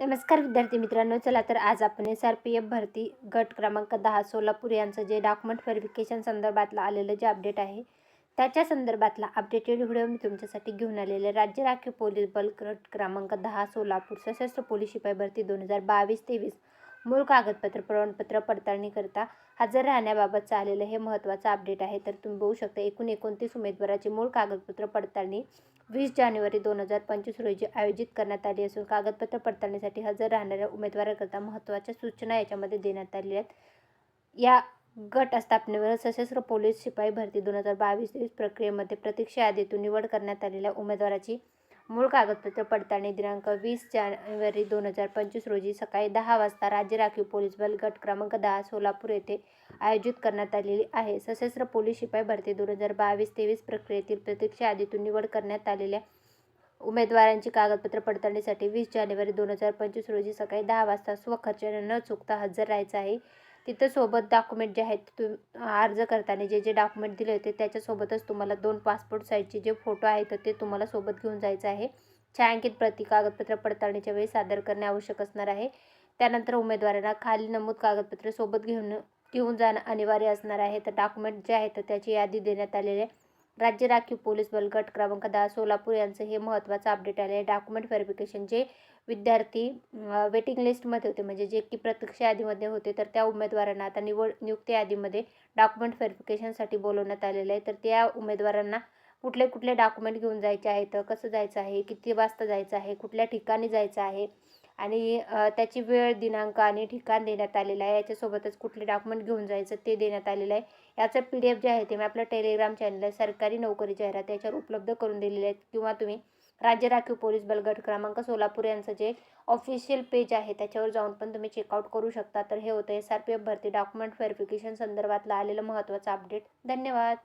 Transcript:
नमस्कार विद्यार्थी मित्रांनो चला तर आज आपण एस आर पी एफ भरती गट क्रमांक दहा सोलापूर यांचं जे डॉक्युमेंट व्हेरिफिकेशन संदर्भातलं आलेलं जे अपडेट आहे त्याच्या संदर्भातला अपडेटेड व्हिडिओ मी तुमच्यासाठी घेऊन आलेले. राज्य राखीव पोलीस बल गट क्रमांक दहा सोलापूर सशस्त्र पोलीस शिपाई भरती दोन हजार बावीस तेवीस मूळ कागदपत्र प्रमाणपत्र पडताळणीकरता हजर राहण्याबाबतचं आलेलं हे महत्त्वाचं अपडेट आहे. तर तुम्ही बघू शकता एकूण एकोणतीस उमेदवाराची मूळ कागदपत्र पडताळणी वीस जानेवारी दोन हजार पंचवीस रोजी आयोजित करण्यात आली असून कागदपत्र पडताळणीसाठी हजर राहणाऱ्या उमेदवाराकरता महत्त्वाच्या सूचना याच्यामध्ये देण्यात आलेल्या आहेत. या गट स्थापनेवर सशस्त्र पोलीस शिपाई भरती दोन हजार बावीस तेवीस प्रक्रियेमध्ये प्रतीक्षा यादीतून निवड करण्यात आलेल्या उमेदवाराची मूळ कागदपत्र पडताळणी दिनांक वीस जानेवारी दोन हजार पंचवीस रोजी सकाळी दहा वाजता राज्य राखीव पोलीस बल गट क्रमांक दहा सोलापूर येथे आयोजित करण्यात आलेली आहे. सशस्त्र पोलीस शिपाई भरती दोन हजार बावीस तेवीस प्रक्रियेतील प्रतीक्षा यादीतून निवड करण्यात आलेल्या उमेदवारांची कागदपत्र पडताळणीसाठी वीस जानेवारी दोन हजार पंचवीस रोजी सकाळी दहा वाजता स्वखर्चाने न चुकता हजर राहायचं आहे. तिथं सोबत डॉक्युमेंट जे आहेत तुम अर्ज करताना जे जे डॉक्युमेंट दिले होते त्याच्यासोबतच तुम्हाला दोन पासपोर्ट साईजचे जे फोटो आहेत ते तुम्हाला सोबत घेऊन जायचं आहे. छायांकित प्रति कागदपत्र पडताळणीच्या वेळी सादर करणे आवश्यक असणार आहे. त्यानंतर उमेदवारांना खाली नमूद कागदपत्रे सोबत घेऊन घेऊन जाणं अनिवार्य असणार आहे. तर डॉक्युमेंट जे आहेत त्याची यादी देण्यात आलेली आहे. राज्य राखीव पोलीस बल गट क्रमांक दहा सोलापूर यांचं हे महत्त्वाचं अपडेट आले आहे डॉक्युमेंट व्हेरिफिकेशन जे विद्यार्थी वेटिंग लिस्टमध्ये होते म्हणजे जे की प्रत्यक्ष यादीमध्ये होते तर त्या उमेदवारांना आता निवड नियुक्ती यादीमध्ये डॉक्युमेंट व्हेरिफिकेशनसाठी बोलवण्यात आलेलं आहे. तर त्या उमेदवारांना कुठले कुठले डॉक्युमेंट घेऊन जायचे आहेत कसं जायचं आहे किती वाजता जायचं आहे कुठल्या ठिकाणी जायचं आहे आणि त्याची वेळ दिनांक आणि ठिकाण देण्यात आलेलं आहे. याच्यासोबतच कुठले डॉक्युमेंट घेऊन जायचं ते देण्यात आलेलं आहे. याचं पी डी एफ जे आहे ते मी आपल्या टेलिग्राम चॅनल आहे सरकारी नोकरी जाहिरात याच्यावर उपलब्ध करून दिलेले आहेत. किंवा तुम्ही राज्य राखीव पोलीस बल गट क्रमांक सोलापूर यांचं जे ऑफिशियल पेज आहे त्याच्यावर जाऊन पण तुम्ही चेकआउट करू शकता. तर हे होतं एस आर पी एफ भरती डॉक्युमेंट व्हेरिफिकेशन संदर्भातलं आलेलं महत्त्वाचं अपडेट धन्यवाद.